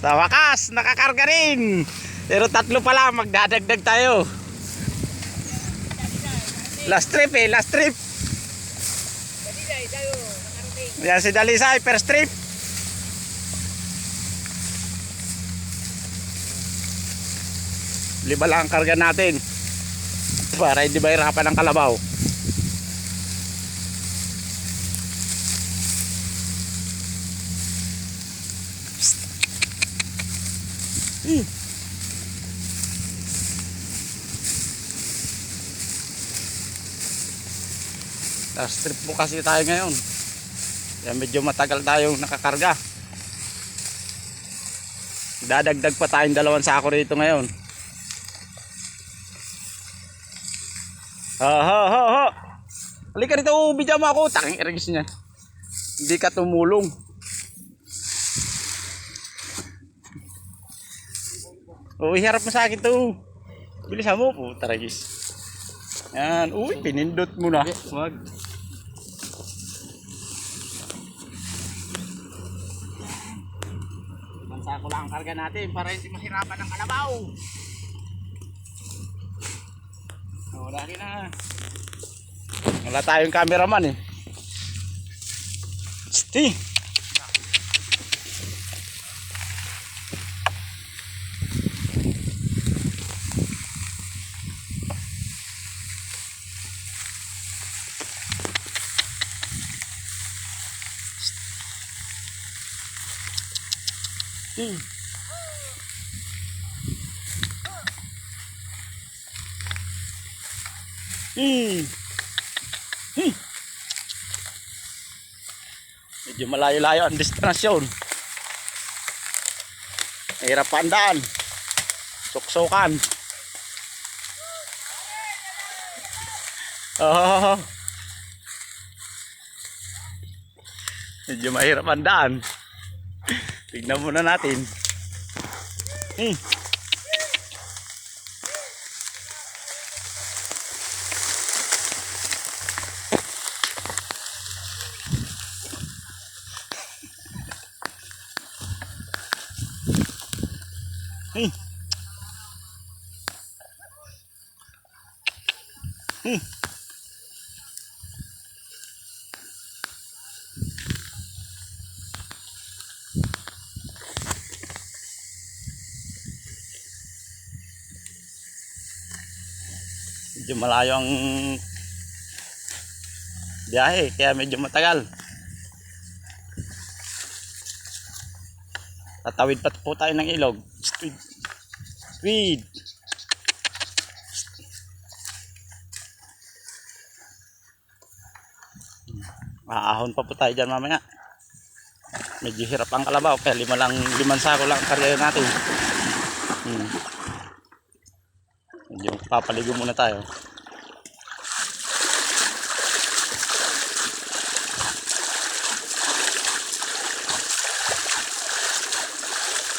Sa wakas, nakakarga rin. Pero tatlo pa lang, magdadagdag tayo. Last trip eh, last trip. Yan si Dalisay, first trip. Lima lang ang karga natin. Para hindi mahirapan ng kalabaw. Hmm. Last trip po kasi tayo ngayon. Kaya medyo matagal tayong nakakarga. Dadagdag pa tayong dalawang sako rito ngayon. Ha ha ha ha. Halika rito, bigyan mo ako. Taking irigis niya. Hindi ka tumulong. O, iharap mo sa akin to. Bilisan mo po, taragis. Yan. Uy, pinindot mo na. Wag. Bansa ko lang ang karga natin para hindi mahirapan ng kalabaw. O, dali na. Wala tayong cameraman eh. Sti! Sti! Hmm. Hmm. Medyo malayo-layo ang destinasyon. Hirap pandaan. Suksukan. Oh. Medyo mahirap ang daan. Tignan muna natin. Hmm. Hmm. Hmm. Medyo malayo ang biyahe, kaya medyo matagal. Tatawid pa po tayo ng ilog. Speed. Speed. Maahon pa po tayo dyan mamaya. Medyo hirap ang kalabaw. Kaya lima lang, limang sako lang ang karya natin. Hmm. Medyo papaligo muna tayo.